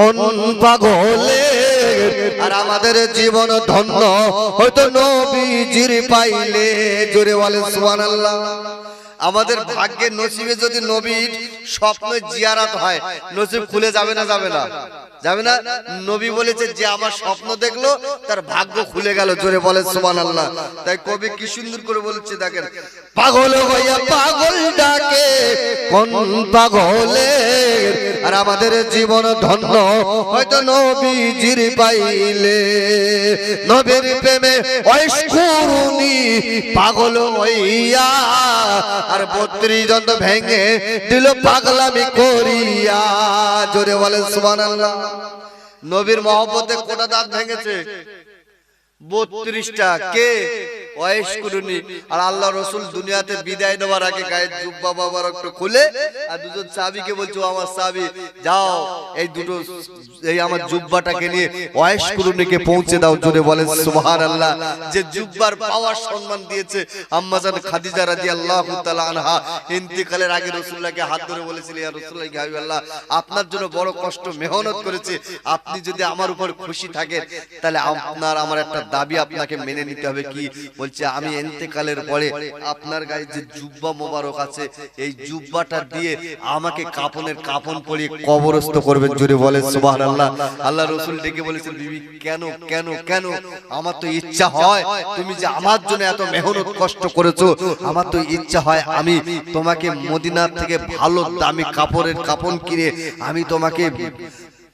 কোন পাগলে আর আমাদের জীবন ধন্য হয়তো নবীজির পাইলে। জোরে বলেন, সুবহানাল্লাহ। আমাদের ভাগ্যে নসিবে যদি নবীর স্বপ্ন জিয়ারাত হয়, নসিব খুলে যাবে না যাবে না? যাবে না? নবী বলেছে যে আমার স্বপ্ন দেখল, তার ভাগ্য খুলে গেল, জোরে বলে সুবহানাল্লাহ। তাই কবি কি সুন্দর করে বলছে দেখেন, পাগল হইয়া পাগল ডাকে, কোন পাগলে আর আমাদের জীবন ধন্য, হয়তো নবীজির পাইলে। নবীর প্রেমে পাগল হইয়া, আর বত্রিশ জন ভেঙে দিল পাগলামি করিয়া। জোরে বলে সুমান সুবহানাল্লাহ। নবীর মহব্বতে কোটা দাঁত ভেঙেছে। বত্রিশটা কে? করুনি আর আল্লাহ রসুল দুনিয়াতে বিদায় নেওয়ার আগে গায়ের জুব্বা বাবার একটু খুলে আর দুজন সাবিকে বলছো আমার সাবি যাও এই দুটো এই আমার জুব্বাটাকে নিয়ে করুনিকে পৌঁছে দাও। জোরে বলেন সুবহান আল্লাহ যে জুব্বার পাওয়ার সম্মান দিয়েছে আম্মাজান খাদিজা রাদিয়াল্লাহু তাআলা আনহা ইন্তিকালের আগে হাত ধরে বলেছিলেন ইয়া রাসূলুল্লাহ ইয়া হাবিবাল্লাহ আপনার জন্য বড় কষ্ট মেহনত করেছে। আপনি যদি আমার উপর খুশি থাকেন তাহলে আপনার আমার একটা দাবি আপনাকে মেনে নিতে হবে কি? বলছে আমি এন্তেকালের পরে আপনার গায়ে যে জুব্বা মোবারক আছে এই জুব্বাটা দিয়ে আমাকে কাপনের কাপন পরিয়ে কবরস্থ করবেন জোরে বলেন সুবহানাল্লাহ। আল্লাহ রসুল ডেকে বলেছেন বিবি কেন কেন কেন আমার তো ইচ্ছা হয় তুমি যে আমার জন্য এত মেহনত কষ্ট করেছ আমার তো ইচ্ছা হয় আমি তোমাকে মদিনার থেকে ভালো দামি কাপড়ের কাপন কিনে আমি তোমাকে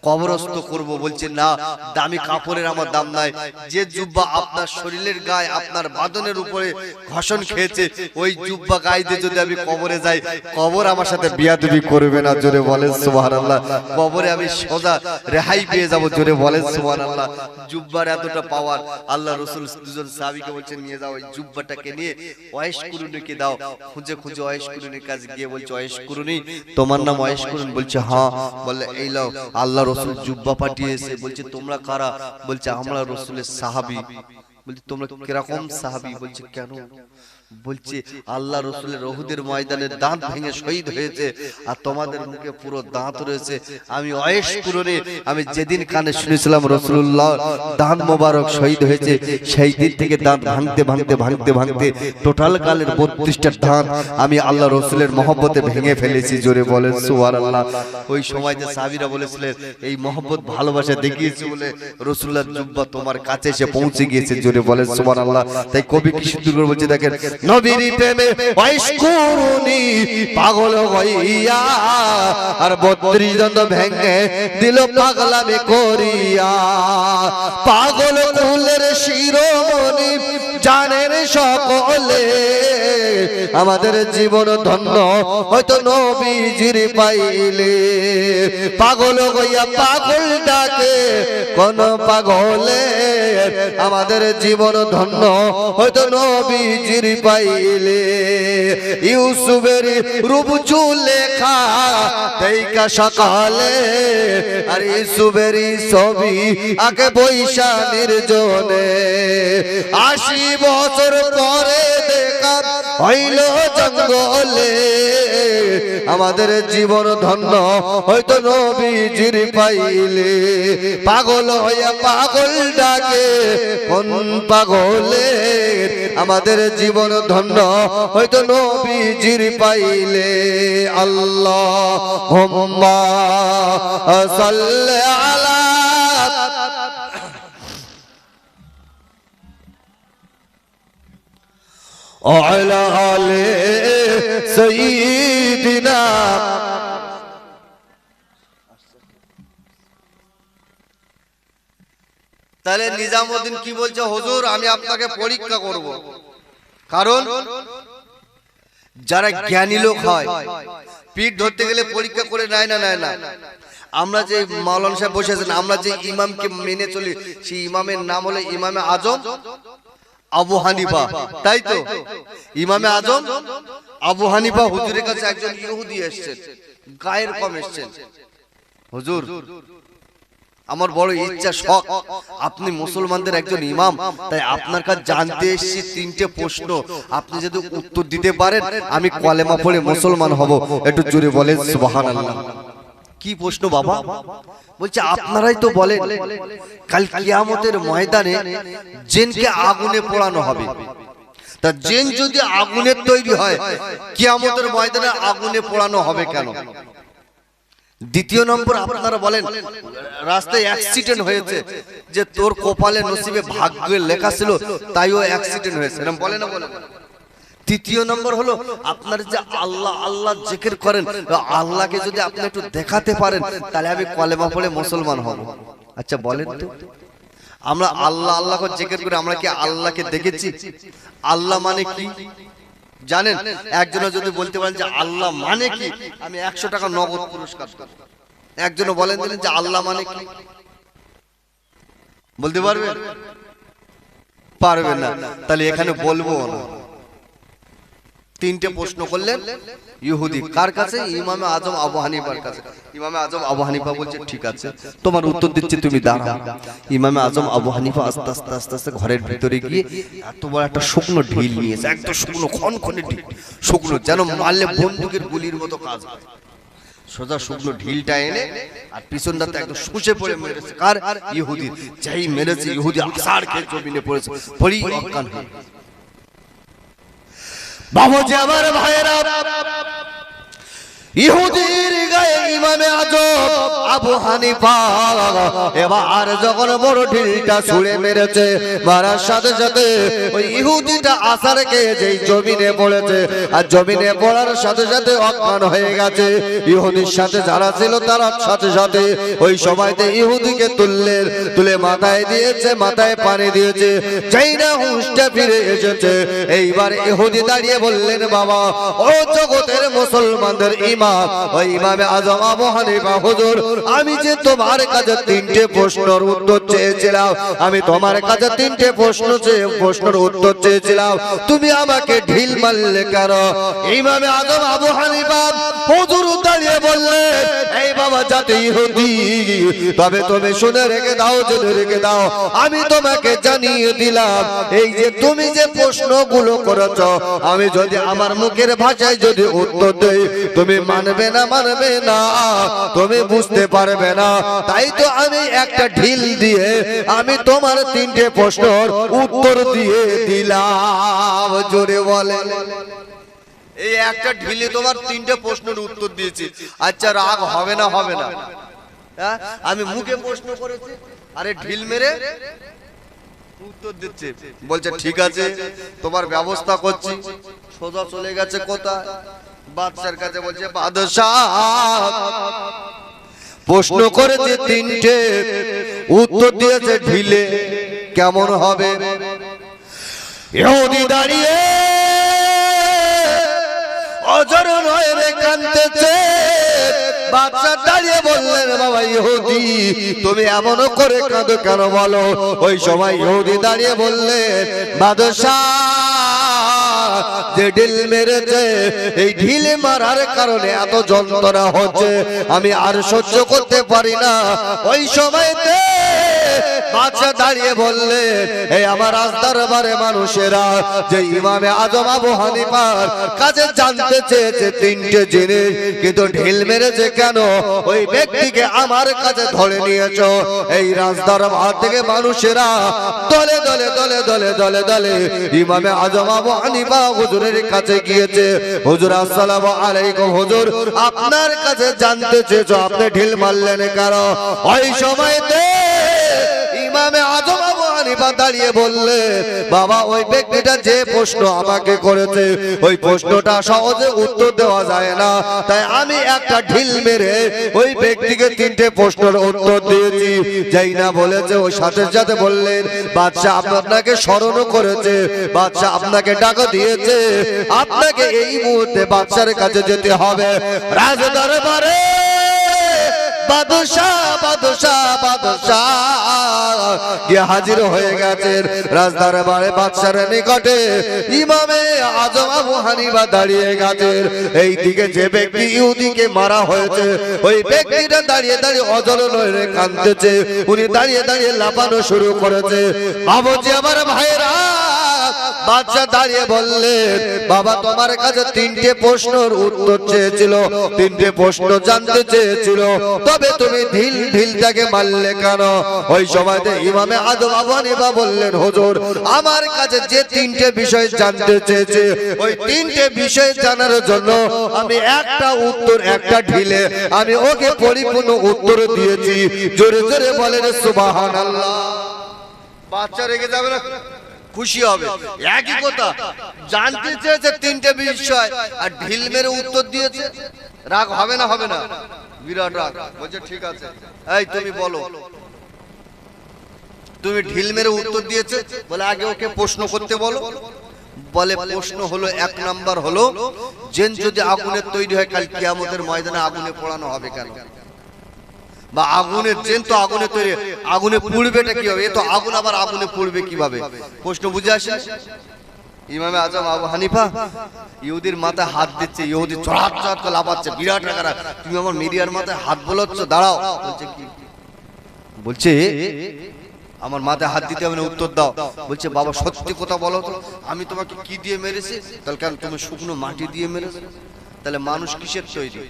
কবরস্থ করব, বলছে, না, দামি কাপড়ের আমার দাম নাই। যে জুব্বা আপনার শরীরের গায়ে, আপনার বাদনের উপরে ঘষণ খেয়েছে, ওই জুব্বা গায়ে দিয়ে যদি আমি কবরে যাই, কবর আমার সাথে বিয়াদবি করবে না, জোরে বলেন, সুবহানাল্লাহ। কবরে আমি সোজা রেহাই পেয়ে যাব, জোরে বলেন, সুবহানাল্লাহ। জুব্বার এতটা পাওয়ার আল্লাহ রসুল দুজন সাহাবীকে বলছেন, নিয়ে যাও ওই জুব্বাটাকে নিয়ে ওয়েশ কুরুনিকে দাও। খুঁজে খুঁজে ওয়েশ কুরুনির কাছে গিয়ে বলছে ওয়েশ কুরুনি তোমার নাম ওয়েশ কুরুন বলছে হ্যাঁ। বলে এই লাও আল্লাহ রসুল জুব্বা পাঠিয়েছে, বলছে, তোমরা কারা? বলছে, আমরা রসুলের সাহাবি। বলছে, তোমরা কীরকম সাহাবি? বলছে, কেন? বলছে আল্লাহ রসুলের রহুদের ময়দানে দাঁত ভেঙে শহীদ হয়েছে আর তোমাদের মুখে পুরো দাঁত রয়েছে। আমি অয়েস পুরনে আমি যেদিন কানে শুনেছিলাম রসুল্লাহ দাঁত মোবারক শহীদ হয়েছে সেই দিন থেকে দাঁত ভাঙতে ভাঙতে ভাঙতে ভাঙতে টোটাল কালের বত্রিশটা দাঁত আমি আল্লাহ রসুলের মহব্বতে ভেঙে ফেলেছি জোরে বলেন সুয়ার আল্লাহ ওই সময় যে সাবিরা বলেছিলেন এই মহব্বত ভালোবাসা দেখিয়েছে বলে রসুল্লাহ জুব্বা তোমার কাছে এসে পৌঁছে গিয়েছে জোরে বলেন সুবান আল্লাহ তাই কবি কি সুন্দর বলছে দেখেন নবীর প্রেমে ওয়াইশকুরুনি পাগল হইয়া আর বত্রিশ দণ্ড ভেঙে দিল পাগলামি করিয়া। পাগল কুলের শিরোমণি জানের সকলে, আমাদের জীবন ধন্য হয়তো নবীজির পাইলে। পাগল হইয়া পাগল ডাকে, কোন পাগলে আমাদের জীবন ধন্য হয়তো নবীজির পাইলে ইউসুফের রূপ লেখা তেইকা সকালে। আর ইউসুফের ছবি আগে বৈশা নির্জনে আশি বছর পরে হইল জঙ্গলে, আমাদের জীবন ধন্য, হয়তো নবীজির পাইলে। পাগল হইয়া পাগল ডাকে, কোন পাগলে? আমাদের জীবন ধন্য, হয়তো নবীজির পাইলে। আল্লাহ হোম্মা সাল্লে وعلى آل سيدنا তাহলে নিজামুদ্দিন কি বলছে হুজুর আমি আপনাকে পরীক্ষা করব কারণ যারা জ্ঞানী লোক হয় পিঠ ধরতে গেলে পরীক্ষা করে নেয় না নেয় না আমরা যে মাওলান সাহেব বসে আছেন আমরা যে ইমামকে মেনে চলি সেই ইমামের নাম হলো ইমামে আজম আবু হানিফা। তাই তো? ইমামে আজম, আবু হানিফা হুজুরের কাছে একজন ইহুদি এসেছেন, গায়ের কম এসেছেন। হুজুর, আমার বড় ইচ্ছা, শখ, আপনি মুসলমানদের একজন ইমাম, তাই আপনার কাছে জানতে এসেছি তিনটে প্রশ্ন। আপনি যদি উত্তর দিতে পারেন, আমি কলেমা পড়ে মুসলমান হব। একটু জোরে বলেন, সুবহানাল্লাহ। কি প্রশ্ন বাবা? বলছে আপনারাই তো বলেন কাল কিয়ামতের ময়দানে জেনকে আগুনে পোড়ানো হবে। তা জেন যদি আগুনের তৈরি হয় কিয়ামতের ময়দানে আগুনে পোড়ানো হবে কেন? দ্বিতীয় নম্বর আপনারা বলেন রাস্তায় অ্যাক্সিডেন্ট হয়েছে যে তোর কপালে নসিবে ভাগ্যের লেখা ছিল তাইও অ্যাক্সিডেন্ট হয়েছে। এরকম বলে না বলে? তৃতীয় নম্বর হলো আপনার যে আল্লাহ আল্লাহ জিকির করেন, আল্লাহকে যদি আপনি একটু দেখাতে পারেন, তাহলে আমি কলেমা পড়ে মুসলমান হব। আচ্ছা বলেন তো। আমরা আল্লাহ আল্লাহ করে জিকির করে, আমরা কি আল্লাহকে দেখেছি? আল্লাহ মানে কি? জানেন একজনে যদি বলতে পারেন যে আল্লাহ মানে কি, আমি একশো টাকা নগদ পুরস্কার। একজনে বলেন দিলেন যে আল্লাহ মানে কি? বলতে পারবেন? পারবেন না। তাহলে এখানে বলব না। তিনটে প্রশ্ন করলেন ইহুদি কার কাছে? ইমামে আজম আবু হানিফার কাছে। ইমামে আজম আবু হানিফা বলছে ঠিক আছে তোমার উত্তর দিচ্ছে তুমি দাঁড়াও। ইমামে আজম আবু হানিফা আস্তে আস্তে আস্তে আস্তে ঘরের ভিতরে গিয়ে এত বড় একটা শুকনো ঢিল নিয়েছে একদম শুকনো খনখনে ঢিল। শুকনো যেন মারলে বন্দুকের গুলির মতো কাজ হয়। সোজা শুকনো ঢিলটা এনে আর পিছনটাতে একদম শুষে পড়ে মেরেছে। কার? ইহুদি। যাই মেরেছে ইহুদি আসার খেয়ে জমিনে পড়েছে। পড়ি অজ্ঞান হয়ে। বাবুজি আমার ভাইয়েরা ইহুদির গায়ে ইমামে আজম আবু হানিফা। এবার যখন বড় ঢিলটা ছুঁড়ে মেরেছে মারার সাথে সাথে ওই ইহুদিটা আসার খেয়ে যেই জমিনে পড়েছে, আর জমিনে পড়ার সাথে সাথে অজ্ঞান হয়ে গেছে। ইহুদির সাথে যারা ছিল তারা সাথে সাথে ওই সময়তে ইহুদিকে তুললেন তুলে মাথায় দিয়েছে, মাথায় পানি দিয়েছে, যাই না হুঁশটা ফিরে এসেছে। এইবার ইহুদি দাঁড়িয়ে বললেন, বাবা, ও জগতের মুসলমানদের ইমাম ওই ইমামে আজম আবু হানিফা, হুজুর, আমি যে তোমার কাছে তিনটে প্রশ্নের উত্তর চেয়েছিলাম, আমি তোমার কাছে তিনটে প্রশ্ন চেয়ে, প্রশ্নের উত্তর চেয়েছিলাম। তুমি আমাকে ঢিল মারলে কেন? ইমামে আজম আবু হানিফা হুজুর দাঁড়িয়ে বললেন এই বাবা যাতে ইহুদি, তবে তুমি শুনে রেখে দাও, জেনে রেখে দাও, আমি তোমাকে জানিয়ে দিলাম, এই যে তুমি যে প্রশ্নগুলো করেছ, আমি যদি আমার মুখের ভাষায় যদি উত্তর দেই, তুমি মানবে না মানবে না। তুমি বুঝতে পারবে না। তাই তো আমি একটা ঢিল দিয়ে আমি তোমার তিনটে প্রশ্নর উত্তর দিয়ে দিলাম। জোরে বলে। এই একটা ঢিলে তোমার তিনটে প্রশ্নের উত্তর দিয়েছি। আচ্ছা রাগ হবে না হবে না। হ্যাঁ? আমি মুখে প্রশ্ন করেছি, আরে ঢিল মেরে উত্তর দিচ্ছে। বলছে, ঠিক আছে, তোমার ব্যবস্থা করছি। সোজা চলে গেছে কোথায়? বাদশার কাছে বলছে বাদশাহ প্রশ্ন করেছে তিনটে উত্তর দিয়েছে ঢিলে। কেমন হবে? দাঁড়িয়ে অজর নয় কানতেছে বাচ্চা দাঁড়িয়ে বললেন বাবা ইহুদি তুমি এমন করে কাঁদো কেন বলো? ওই সময় ইহুদি দাঁড়িয়ে বললেন বাদশাহ যে ঢিল মেরেছে, এই ঢিল মারার কারণে এত যন্ত্রণা হচ্ছে। আমি আর সহ্য করতে পারি না। ওই সময়তে বাচ্চা দাঁড়িয়ে বললে, এই আমার রাস্তার বারে মানুষেরা, যে ইমামে আজম আবু হানিফার কাছে জানতে চেয়েছে তিনটে জিনিস, কিন্তু ঢিল মেরেছে কেন? ওই ব্যক্তিকে আমার কাছে ধরে নিয়েছ। এই ভাত থেকে মানুষেরা দলে দলে দলে দলে দলে দলে ইমামে আজম আবু হানিফা হুজুরের কাছে গিয়েছে। হুজুর, আসসালামু আলাইকুম হুজুর, আপনার কাছে জানতে চেয়েছো, আপনি ঢিল মারলেন কারও ওই সময়তে ইমামে আজম আবু হানিফা দাঁড়িয়ে বললে, বাবা, ওই ব্যক্তিটা যে প্রশ্ন আমাকে করেছে, ওই প্রশ্নটা সহজে উত্তর দেওয়া যায় না। তাই আমি একটা ঢিল মেরে ওই ব্যক্তিকে তিনটে প্রশ্নের উত্তর দিয়েছি। যাই না বলেছে, ওই সাথে সাথে বললেন বাচ্চা আপনাকে স্মরণও করেছে বাচ্চা আপনাকে টাকা দিয়েছে, আপনাকে এই মুহূর্তে বাচ্চার কাছে যেতে হবে। রাজ দরবারে বাদশাহ বাদশাহ বাদশাহ গিয়ে হাজির হয়ে বাদশার নিকটে। ইমামে আজম আবু দাঁড়িয়ে এই দিকে যে ব্যক্তি ইহুদিকে মারা হয়েছে, ওই ব্যক্তিটা দাঁড়িয়ে দাঁড়িয়ে অজর নয় কাঁদতেছে। উনি দাঁড়িয়ে দাঁড়িয়ে লাফানো শুরু করেছে। বাবুজি, আমার ভাইরা বাচ্চা দাঁড়িয়ে বললেন বাবা, তোমার কাছে তিনটে প্রশ্নের উত্তর চেয়েছিল, তিনটে প্রশ্ন জানতে চেয়েছিল। তবে তুমি ঢিল ঢিলটাকে মারলে কেন? ওই সময়তে ইমামে আদম আবু হানিফা বললেন, হুজুর, আমার কাছে যে তিনটে বিষয় জানতে চেয়েছে, ওই তিনটে বিষয় জানার জন্য আমি একটা উত্তর একটা ঢিলে, আমি ওকে পরিপূর্ণ উত্তর দিয়েছি। জোরে জোরে বলেন, সুবহানাল্লাহ। বাচ্চা রেগে যাবে না? খুশি হবে। একই কথা জানতে চেয়েছে তিনটে বিষয় আর ঢিল মেরে উত্তর দিয়েছে। রাগ হবে না হবে না। বিরাট রাগ। বলছে ঠিক আছে। এই তুমি বলো। তুমি ঢিল মেরে উত্তর দিয়েছে? বলে আগে ওকে প্রশ্ন করতে বলো। বলে প্রশ্ন হলো এক নাম্বার হলো জেন যদি আগুনের তৈরি হয় কাল কিয়ামতের ময়দানে আগুনে পোড়ানো হবে কেন? বা আগুনের চেন তো আগুনে তৈরি আগুনে পুড়বেটা কি হবে এ তো আগুন আবার আগুনে পুড়বে কীভাবে? প্রশ্ন বুঝে আসে? ইমামে আজম আবু হানিফা ইহুদির মাথায় হাত দিচ্ছে ইহুদি চড়াত চড়াত করে লাফাচ্ছে বিরাট রাগারা তুমি আমার মিডিয়ার মাথায় হাত বলাচ্ছ? দাঁড়াও। বলছে কি? বলছে আমার মাথায় হাত দিতে হবে না উত্তর দাও। বলছে বাবা সত্যি কথা বলো তো আমি তোমাকে কি দিয়ে মেরেছি? তাহলে কেন তুমি শুকনো মাটি দিয়ে মেরেছো? তাহলে মানুষ কিসের তৈরি?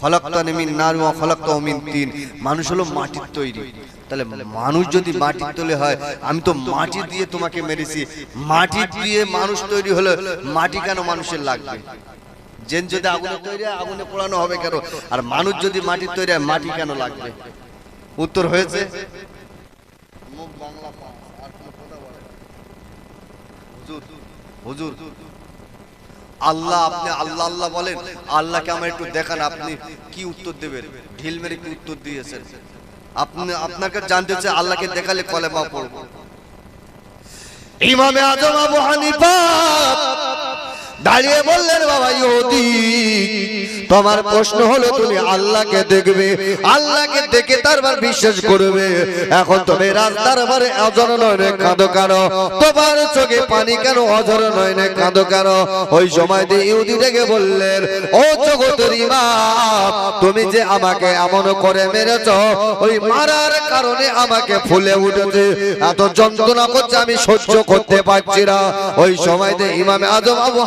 খলাক্তানি মিন নার ওয়া খলাক্তাহু মিন তিন। মানুষ হলো মাটির তৈরি। তাহলে মানুষ যদি মাটির তৈরি হয় আমি তো মাটি দিয়ে তোমাকে মেরেছি। মাটি দিয়ে মানুষ তৈরি হলে মাটি কেন মানুষের লাগবে? জেন যদি আগুনে তৈরি হয় আগুনে পোড়ানো হবে কেন? আর মানুষ যদি মাটির তৈরি হয় মাটি কেন লাগবে? উত্তর হয়েছে? মুখ বাংলা। হুজুর হুজুর। আল্লাহ আপনি আল্লাহ আল্লাহ বলেন। আল্লাহকে আমার একটু দেখান, আপনি কি উত্তর দেবেন? ঢিল মেরে কি উত্তর দিয়েছেন? আপনি, আপনাকে জানতে চাই, আল্লাহকে দেখালে কলেমা পড়ব। ইমামে আজম আবু হানিফা দাঁড়িয়ে বললেন, বাবা ইহুদি, তোমার প্রশ্ন হলো, তুমি আল্লাহকে দেখবে। আল্লাহকে দেখে তারপর বিশ্বাস করবে। এখন তুমি রাস্তার বারে অজর নয়নে কাঁদো কেন তোমার চোখে পানি কেন অজর নয়নে কাঁদো কেন ওই সময় দিয়ে ইহুদি ডেকে বললেন, ও জগতের ইমাম, তুমি যে আমাকে এমন করে মেরেছ, ওই মারার কারণে আমাকে ফুলে উঠেছে। এত যন্ত্রণা করছে, আমি সহ্য করতে পারছি না। ওই সময়তে ইমামে আজম আবু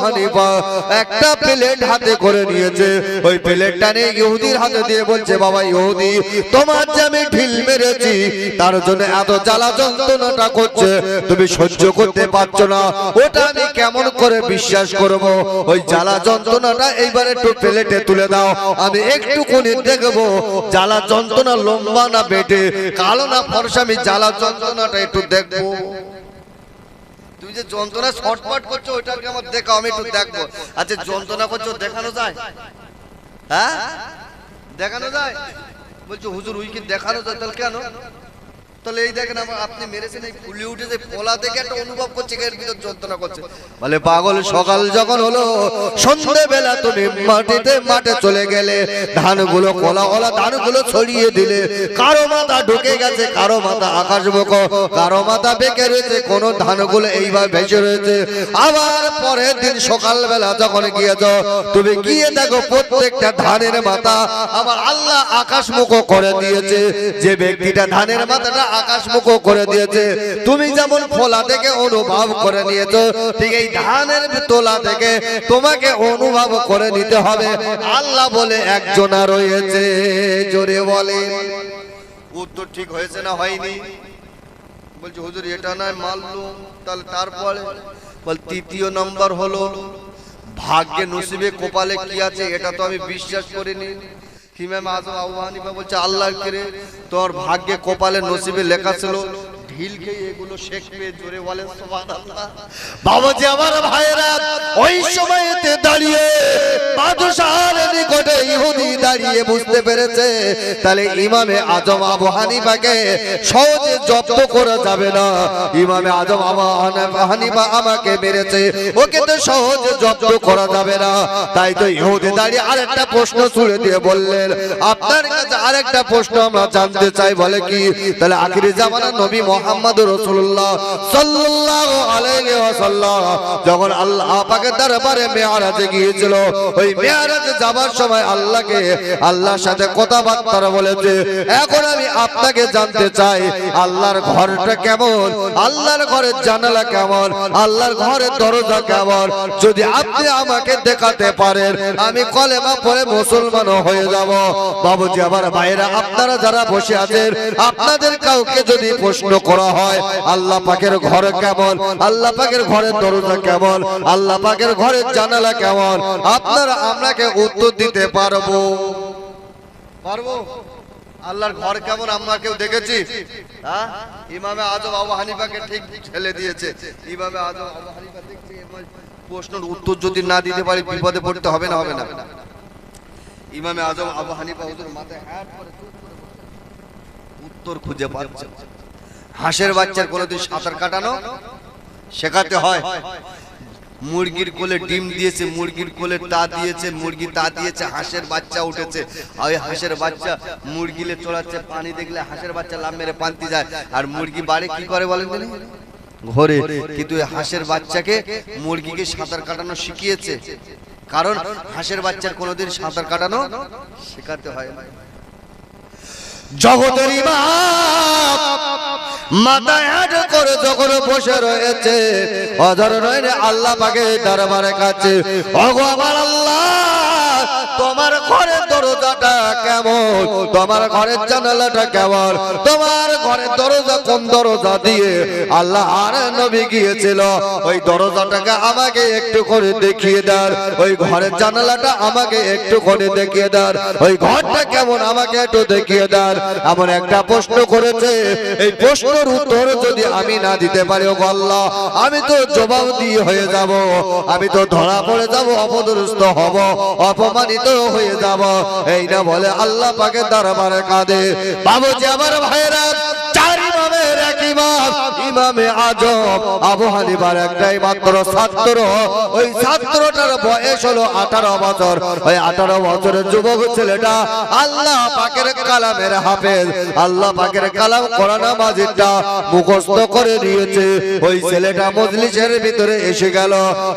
একটা প্লেট হাতে করে নিয়েছে। ওই প্লেটটা নিয়ে ইহুদির হাতে দিয়ে বলছে, বাবা ইহুদি, তোমার যে আমি ঢিল মেরেছি, তার জন্য এত জ্বালা যন্ত্রণাটা করছে। তুমি সহ্য করতে পারছ না। ওটা আমি কেমন করে বিশ্বাস করব? ওই জ্বালা যন্ত্রণাটা এইবার একটু প্লেটে তুলে দাও। আমি একটুকুনি দেখব। জ্বালা যন্ত্রণা লম্বা না বেটে? কালো না ফর্সা? জ্বালা যন্ত্রণাটা একটু দেখব। তুমি যে যন্ত্রণা শর্টপাট করছ, ওইটাকে আমার দেখাও, আমি একটু দেখব। আচ্ছা যন্ত্রণা করছ, দেখানো যায়? হ্যাঁ? দেখানো যায়? বলছো, হুজুর উইকে দেখানো যায়? তাহলে কেন? তাহলে এই দেখেন আপনি মেরেছেন এই একটা অনুভব করছে, এর ভিতর যন্ত্রণা করছে। বলে পাগল, সকাল যখন হলো তুমি মাটিতে মাঠে চলে গেলে, ধানগুলো কলা কলা ধানগুলো ছড়িয়ে দিলে, কারও মাথা ঢুকে গেছে, কারও মাথা আকাশ মুখ, কারও মাথা বেঁকে রয়েছে, কোন ধানগুলো এইভাবে ভেসে রয়েছে। আবার পরের দিন সকালবেলা যখন গিয়েছ, তুমি গিয়ে দেখো প্রত্যেকটা ধানের মাথা আমার আল্লাহ আকাশ মুখ করে দিয়েছে। যে ব্যক্তিটা ধানের মাথাটা আকাশ মুখ করে দিয়েছে। তুমি যেমন ফোলা থেকে অনুভব করে নিয়েছো, ঠিক এই ধানের তোলা থেকে তোমাকে অনুভব করে নিতে হবে। আল্লাহ বলে একজনা রয়েছে, জোরে বলে। উত্তর ঠিক হয়েছে না হয়নি? বলছে, হুজুর, এটা নয় মানলো তাহলে তারপরে? বল, তৃতীয় নম্বর হলো, ভাগ্যে নসিবে কপালে কি আছে, এটা তো আমি বিশ্বাস করিনি। ইমাম আজম আবু বলছে আল্লাহ কেরে তোর ভাগ্যে কপালে নসিবে লেখা ছিল ঢিল এগুলো শেখবে জোরে বলে সুবহানাল্লাহ। বাবাজি, আমার ভাইরা ওই সময়তে দাঁড়িয়ে বাদশাহের নিকটে ইহুদি দাঁড়িয়ে বুঝতে পেরেছে, তাহলে ইমামে আজম আবু হানিফাকে সহজে জব্দ করা যাবে না। ইমামে আজম আবু হানিফা- আমাকে মেরেছে, ওকে তো সহজে জব্দ করা যাবে না। তাই তো ইহুদি দাঁড়িয়ে আরেকটা প্রশ্ন ছুড়ে দিয়ে বললেন, আপনার কাছে আরেকটা প্রশ্ন আমরা জানতে চাই, বলে কি? তাহলে আখিরি জামানা নবী মোহাম্মদ মোহাম্মদ রসুল্লাহ সাল্লাল্লাহু আলাইহি যখন আল্লাহ দরবারে মেয়ারাজে গিয়েছিল, ওই মেয়ারাজে যাবার সময় আল্লাহকে, আল্লাহর সাথে কথাবার্তা বলেছে, এখন আমি আপনাকে জানতে চাই, আল্লাহর ঘরটা কেমন? আল্লাহর ঘরের জানালা কেমন? আল্লাহর ঘরের দরজা কেমন? যদি আপনি আমাকে দেখাতে পারেন, আমি কলেমা পড়ে মুসলমান হয়ে যাব। বাবুজি, আমার ভাইরা আপনারা যারা বসে আছেন, আপনাদের কাউকে যদি প্রশ্ন করা হয়? আল্লাহ পাকের ঘর কেমন? আল্লাহ পাকের ঘরের দরজা কেমন? আল্লাহ পাকের ঘরের জানালা কেমন? আপনারা আপনাকে উত্তর দিতে পারব। পারব? আল্লাহর ঘর কেমন? আমরা কেউ দেখেছি? হ্যাঁ? ইমামে আজম আবু হানিফাকে ঠিক ঠেলে দিয়েছে। ইমামে আজম আবু হানিফা দেখছে প্রশ্নের উত্তর যদি না দিতে পারি, বিপদে পড়তে হবে না হবে না। ইমামে আজম আবু হানিফা হুজুর মাথায় হ্যাট করে। উত্তর খুঁজে পাচ্ছে। হাঁসের বাচ্চার কোনোদিন সাঁতার কাটানো শেখাতে হয়। মুরগির কোলে ডিম দিয়েছে, মুরগির কোলে তা দিয়েছে, মুরগি তা দিয়েছে, হাঁসের বাচ্চা উঠেছে। ওই হাঁসের বাচ্চা মুরগিলে চড়াচ্ছে, পানি দেখলে হাঁসের বাচ্চা লাভ মেরে পান্তি যায়। আর মুরগি বাড়ি কি করে বলেন তিনি? ঘরে। কিন্তু হাঁসের বাচ্চাকে মুরগিকে সাঁতার কাটানো শিখিয়েছে। কারণ হাঁসের বাচ্চার কোনোদিন সাঁতার কাটানো শেখাতে হয় জগতের ইমাম। মাথায় হাট করে যখন বসে রয়েছে, অধর নয় রে আল্লাহ পাকে দরবারে কাছে, ওগো আমার আল্লাহ! তোমার ঘরের দরজাটা কেমন? তোমার ঘরের জানালাটা কেমন? তোমার ঘরের দরজা কোন দরজা দিয়ে আল্লাহ আর নবী গিয়েছিল? ওই দরজাটাকে আমাকে একটু করে দেখিয়ে দেন। ওই ঘরের জানালাটা আমাকে একটু করে দেখিয়ে দেন। ওই ঘরটা কেমন আমাকে একটু দেখিয়ে দেন। এমন একটা প্রশ্ন করেছে। এই প্রশ্নের উত্তর যদি আমি না দিতে পারি ও আল্লাহ, আমি তো জবাব দিয়ে হয়ে যাব। আমি তো ধরা পড়ে যাব অপদরস্ত হব, অপমানিত হয়ে যাব। এই না বলে আল্লাহ পাকে দরবারে কাঁদে। বাবুজি আমার ভাইরা ইমাম, ইমামে আজম, আবু হানিফার একটাই মাত্র ছাত্র। ওই ছাত্রটার বয়স হলো আঠারো বছর। ওই আঠারো বছরের যুবক ছেলেটা আল্লাহ পাকের কালামের হাফেজ। আল্লাহ পাকের কালাম কোরআন মাজিদটা মুখস্থ করে নিয়েছে। ওই ছেলেটা মজলিসের ভিতরে এসে গেল।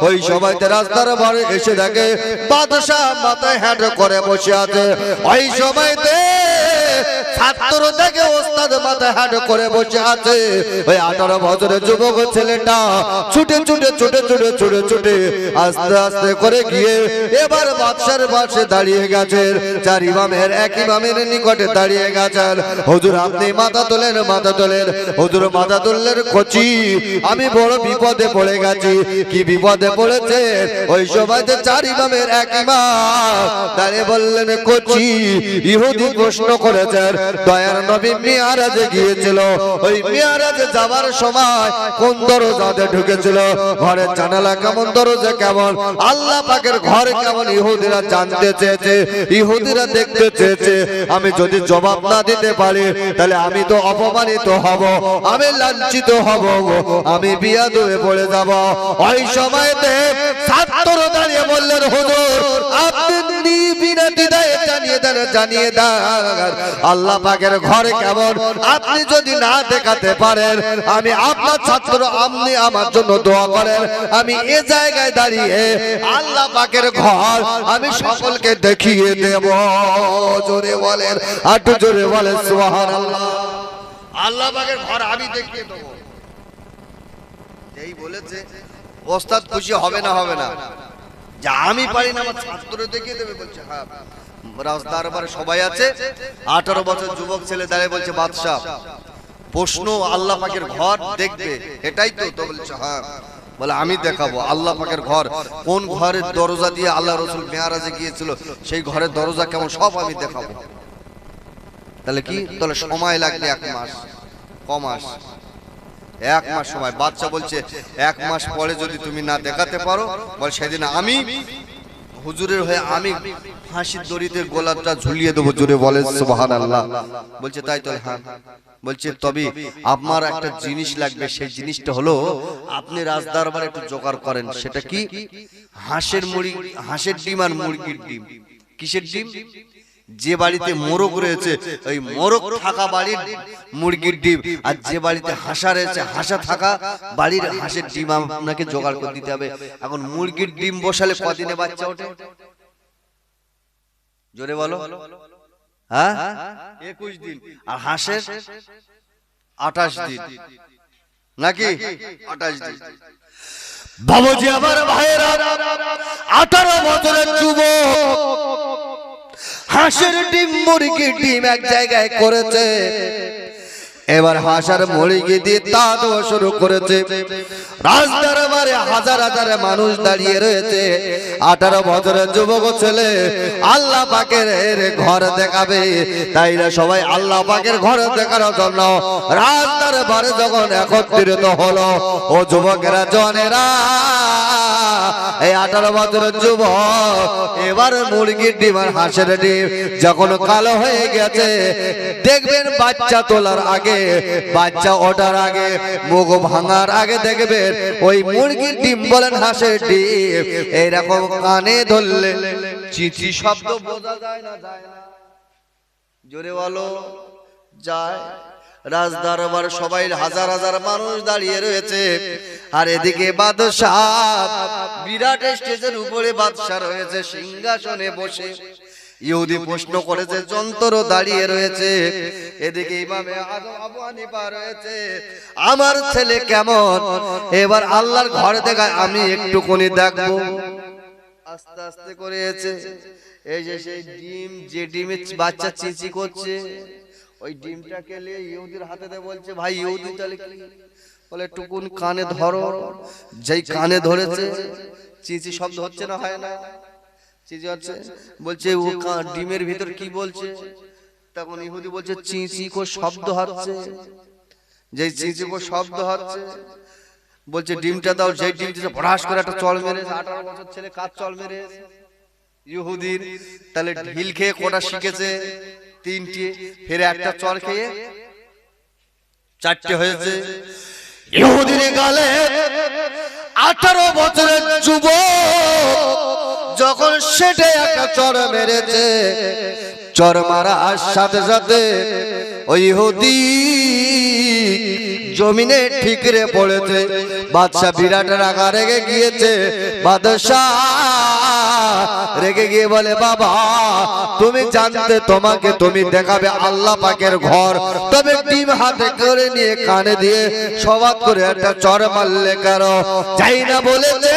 ওই সময়তে রাস্তার বারে এসে দেখে বাদশাহ মাথায় হ্যাট করে বসে আছে। ওই সময়তে ছাত্র দেখে ওস্তাদ মাথায় হ্যাট করে বসে আছে। ওই আঠারো বছরের যুবক ছেলেটা ছুটে ছুটে ছুটে ছুটে ছুটে ছুটে আস্তে আস্তে করে গিয়ে এবার বাদশার পাশে দাঁড়িয়ে গেছেন চার ইমামের এক ইমামের নিকটে দাঁড়িয়ে গেছেন হুজুর, আপনি মাথা তোলেন মাথা তোলেন। হুজুর, মাথা তুললেন কচি। আমি বড় বিপদে পড়ে গেছি। কি বিপদে পড়েছে? ওই সময়তে চার ইমামের এক ইমাম। দাঁড়িয়ে বললেন, কচি, ইহুদি প্রশ্ন করেছেন। দয়ার নবী মিয়ারাজে গিয়েছিল। ওই মিয়ারাজে যাবার সময় কোন দরজাতে ঢুকেছিল? ঘরের জানালা কেমন, দরজা কেমন? আল্লাহ পাকের ঘর কেমন ইহুদিরা জানতে চেয়েছে, ইহুদিরা দেখতে চেয়েছে, আমি যদি জবাব না দিতে পারি, তাহলে আমি তো অপমানিত হব, আমি লাঞ্ছিত হব আমি বিয়া দূরে পড়ে যাব। ওই সময়তে ছাত্র দাঁড়িয়ে বললেন, হুজুর, আপনি জানিয়ে দেন জানিয়ে দেন। আল্লাহ পাকের ঘরে কেমন আপনি যদি না দেখাতে পারেন আমি আপনার ছাত্র আপনি আমার জন্য দোয়া করেন আমি এ জায়গায় দাঁড়িয়ে আল্লাহ পাকের ঘর আমি সকলকে দেখিয়ে দেব জোরে বলেন আটু জোরে বলেন সুবহানাল্লাহ আল্লাহ পাকের ঘর আমি দেখিয়ে দেবো এই বলেছে ওস্তাদ খুশি হবে না হবে না যে আমি পারি না আমার ছাত্র দেখিয়ে দেবে বলছে হ্যাঁ রাস্তার বারে সবাই আছে। আঠারো বছর যুবক ছেলে দাঁড়িয়ে বলছে, বাদশাহ, প্রশ্ন আল্লাহ পাকের ঘর দেখবে। এটাই তো তো বলছে হ্যাঁ। বলে, আমি দেখাবো আল্লাহ পাকের ঘর। কোন ঘরের দরজা দিয়ে আল্লাহ রসুল মেয়ারাজে গিয়েছিল, সেই ঘরের দরজা কেমন সব আমি দেখাবো। তাহলে কি? তাহলে সময় লাগবে এক মাস, ক মাস? এক মাস সময়। বাচ্চা বলছে, এক মাস পরে যদি তুমি না দেখাতে পারো, বল সেদিন আমি হুজুরের হয়ে আমি ফাঁসির দড়িতে গোলাপটা ঝুলিয়ে দেবো জুড়ে বলে সুবাহান আল্লাহ বলছে, তাই তো হ্যাঁ। বলছে, তবে আপনার একটা জিনিস লাগবে, সেই জিনিসটা হলো, আপনি রাজদরবার একটু জোগাড় করেন, সেটা কি? হাঁসের মুড়ি, হাঁসের ডিম আর মুরগির ডিম। কিসের ডিম? যে বাড়িতে মোরগ রয়েছে, ওই মোরগ থাকা বাড়ির মুরগির ডিম। আর যে বাড়িতে হাঁসা রয়েছে, হাঁসা থাকা বাড়ির হাঁসের ডিম আপনাকে জোগাড় করে দিতে হবে। এখন মুরগির ডিম বসালে কদিনে বাচ্চা ওঠে? জোরে বলো। হ্যাঁ? একুশ দিন। আর হাঁসের? আঠাশ দিন। নাকি? আঠাশ দিন। বাবুজি আমার ভাইয়েরা, আঠারো বছরের যুবক। হাঁসের ডিম মুরগির ডিম এক জায়গায় করেছে। এবার হাঁসার মুরগি দিয়ে তা দেওয়া শুরু করেছে। রাজদরবারে হাজার হাজার মানুষ দাঁড়িয়ে রয়েছে। আঠারো বছরের যুবক ছেলে আল্লাহ পাকের ঘর দেখাবে। তাই না সবাই আল্লাহ পাকের ঘর দেখানোর জন্য রাজদরবারে যখন একত্রিত হলো, ও যুবকেরা, জনেরা, এই আঠারো বছরের যুবক, এবার মুরগির ডিম আর হাঁসের ডিম যখন কালো হয়ে গেছে, দেখবেন বাচ্চা তোলার আগে বাচ্চা ওঠার আগে, মুখ ভাঙার আগে দেখবেন ওই মুরগির ডিম বলেন, হাঁসের ডিম। এইরকম কানে ধরলে চিচি শব্দ বোঝা যায় না যায় না। জোরে বলো, যায়। রাজদরবার সবাই হাজার হাজার মানুষ দাঁড়িয়ে রয়েছে। আর এদিকে বাদশাহ, বিরাট স্টেজের উপরে বাদশাহ রয়েছে, সিংহাসনে বসে। ইহুদি প্রশ্ন করেছে যন্ত্র দাঁড়িয়ে রয়েছে। এদিকে ইমামে আজম আবু হানিফা রয়েছে। আমার ছেলে কেমন? এবার আল্লাহর ঘরে দেখায় আমি একটুকুনি দেখব। আস্তে আস্তে করেছে। এই যে সেই ডিম যে ডিমে বাচ্চা চিচি করছে ওই ডিমটাকে নিয়ে ইহুদির হাতে দিয়ে বলছে ভাই ইহুদি তাহলে কি? বলে টুকুন কানে ধরো। যেই কানে ধরেছে চিচি শব্দ হচ্ছে না হয় না। চিচি হচ্ছে বলছে ও ডিমের ভিতর কি বলছে? তখন ইহুদি বলছে চিচি কো শব্দ হচ্ছে। যেই চিচি কো শব্দ হচ্ছে বলছে ডিমটা দাও যেই ডিম দিতে ভরাস করে একটা চল মেরেছে আঠারো বছর ছেলে কাজ চল মেরে ইহুদির তাহলে ঢিল খেয়ে কোটা শিখেছে তিনটি ফেরে একটা চল খেয়ে চারটে হয়েছে। ইহুদির গালে আঠারো বছরের যুবক যখন সেটে একটা চর মেরেছে, চর মারার সাথে সাথে ওই ইহুদি জমিনে ঠিকরে পড়েছে, বাদশাহ বিরাট রাগা রেগে গিয়েছে, বাদশাহ রেগে গিয়ে বলে, বাবা, তুমি জানতে তোমাকে তুমি দেখাবে আল্লাহ পাকের ঘর। তবে ডিম হাতে করে নিয়ে কানে দিয়ে সবাদ করে একটা চর মারলে কেন? যাই না বলেছে।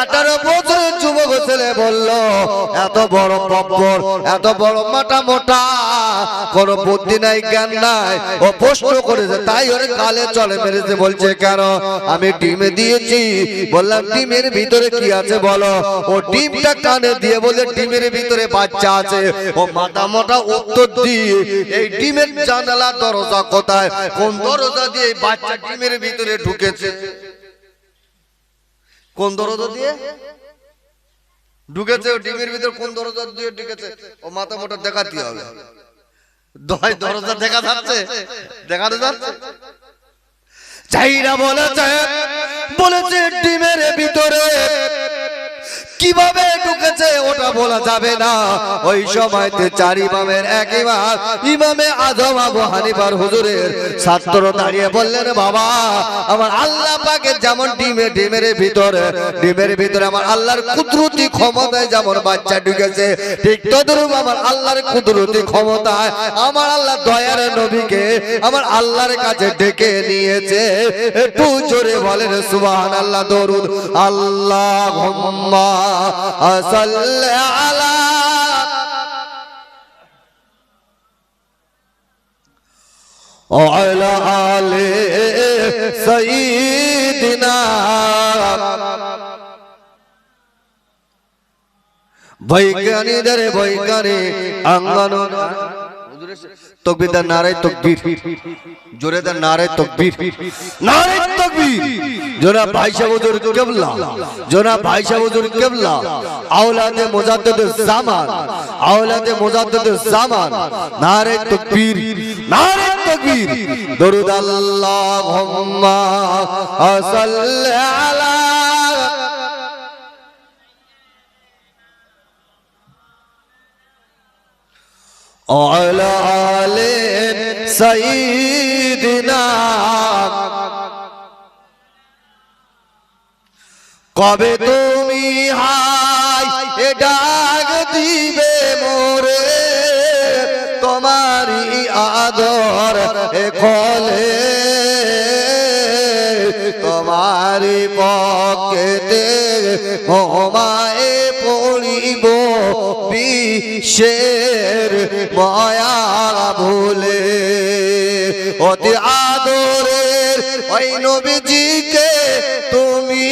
আঠারো বছরের যুবক ছেলে বলল, এত বড় পব্বর এত বড় মোটা মোটা, কোন বুদ্ধি নাই, জ্ঞান নাই, ও প্রশ্ন করেছে, তাই ওর কালে চলে মেরেছে। বলছে, কেন? আমি ডিমে দিয়েছি। বললাম, ডিমের ভিতরে কি আছে বলো? ও ডিমটা কানে দিয়ে বলে ডিমের ভিতরে বাচ্চা আছে। ও মাথা মোটা উত্তর দিয়ে, এই ডিমের জানালা দরজা কোথায়? কোন দরজা দিয়ে বাচ্চা ডিমের ভিতরে ঢুকেছে? কোন দরজা দিয়ে? ঢুকেছে ও ডিমের ভিতর কোন দরজা দিয়ে ঢুকেছে? ও মাথা মোটা দেখাতে হবে। দয় দরজা দেখা যাচ্ছে? দেখাতে যাচ্ছে? চাইরা বলেছে বলেছে ডিমের ভিতরে কীভাবে ঢুকেছে ওটা বলা যাবে না। ওই সময়তে চার ইমামের এক ইমাম, ইমামে আজম আবু হানিফার হুজুরের ছাত্র দাঁড়িয়ে বললেন, বাবা, আমার আল্লাহ পাকে যেমন ডিমে, ডিমের ভিতরে ডিমের ভিতরে আমার আল্লাহর কুদরতি ক্ষমতায় যেমন বাচ্চা ঢুকেছে, ঠিক তদরূপ আমার আল্লাহর কুদরতি ক্ষমতায় আমার আল্লাহ দয়ার নবীকে আমার আল্লাহর কাছে ডেকে নিয়েছে। একটু জোরে বলেন সুবহান আল্লাহ দরুদ। আল্লাহ সাল্লি আলা وعلى آل سيدنا বৈজ্ঞানিকদের বৈজ্ঞানিক আঙ্গন তকবিদার নারায় তকবীর। জোরে দার নারায় তকবীর। নারায় তকবীর। জোনা ভাই সাহুজুর কেবলা। জোনা ভাই সাহুজুর কেবলা। আওলাদে মুজাদ্দিদ জামান। আওলাদে মুজাদ্দিদ জামান। নারায় তকবীর। নারায় তকবীর। দরুদ আল্লাহুম্মা সাল্লি আলা وعلى آل سيدنا কবে তুমি হাই এ ডাক দিবে মোরে তোমারই আদর এ কলে তোমারই পকেতে হোমায় পড়িব বিশ্বের মায়া ভুলে? অতি আদরের ওই নবীজিকে তুমি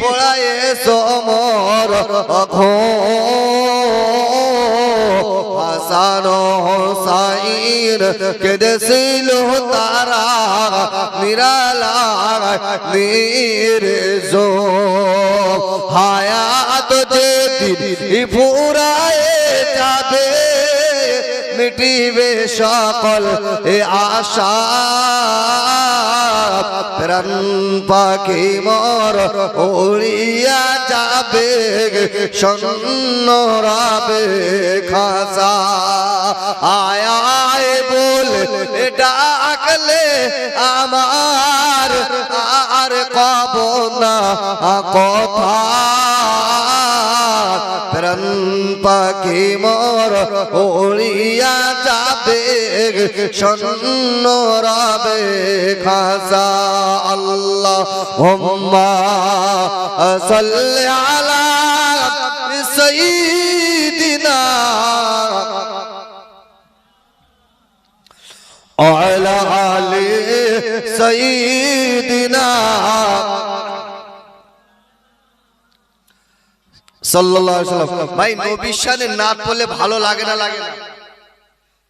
পড়ায় সমর হাসান হোসাইন কেঁদেছিল তারা নিরালা নির্জো। হায়াত যেদিন ফুরায় যাবে, মিটিবে সকল এ আশা। প্রাণ পাখি মর উড়িয়া যাবে শূন্য রাবে খাসা আয় বল ডাকলে আমার, আর কব না কথা। নয়ন পাখি মর, ওড়িয়া যাবে সন্ন রাবে খাসা আল্লাহ হোম্মা আলা সঈদিনা আলা আলে সঈদ সাল্লাল্লাহু আলাইহি ওয়াসাল্লাম। ভাই, নবীর শানে নাত ভালো লাগে না? লাগে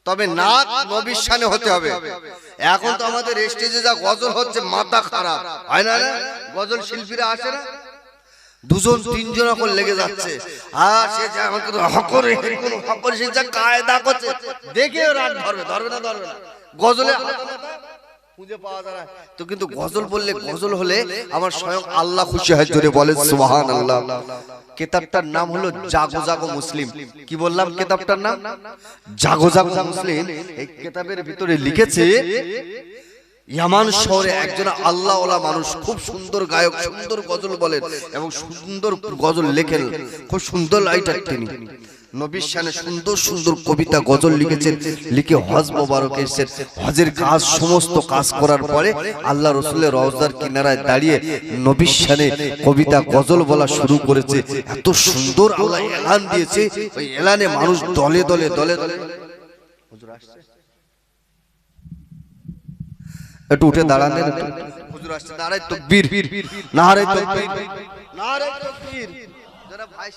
তবে নাত নবীর হতে হবে। এখন তো আমাদের স্টেজে যা গজল হচ্ছে, মাথা খারাপ। হয় না গজল শিল্পীরা আসে না? দুজন, তিনজন এখন লেগে যাচ্ছে। আর সে হকরে হকরে, সে দেখে গজলে খুঁজে পাওয়া যায় না। তো কিন্তু গজল বললে গজল হলে আমার স্বয়ং আল্লাহ খুশি হয় জোরে বলে সুবহান আল্লাহ কেতাবটার নাম হলো জাগো জাগো মুসলিম। কি বললাম কেতাবটার নাম? জাগো জাগো মুসলিম। এই কেতাবের ভিতরে লিখেছে ইয়ামান শহরে একজন আল্লাহ মানুষ খুব সুন্দর গায়ক সুন্দর গজল বলেন এবং সুন্দর গজল লেখেন। খুব সুন্দর লাইটার তিনি। নবীর শানে সুন্দর সুন্দর কবিতা, গজল লিখেছেন, লিখে হজ মোবারক এসেছেন হজের কাজ, সমস্ত কাজ করার পরে আল্লাহ রসুলের রওজার কিনারায় দাঁড়িয়ে নবীর শানে কবিতা, গজল বলা শুরু করেছে এত সুন্দর আল্লাহ এলান দিয়েছে ওই এলানে মানুষ দলে দলে দলে দলে? একটু উঠে দাঁড়ালেন। হুজুর আসছে, নারায় তকবীর নারায় তকবীর নারায় তকবীর যারা ভাই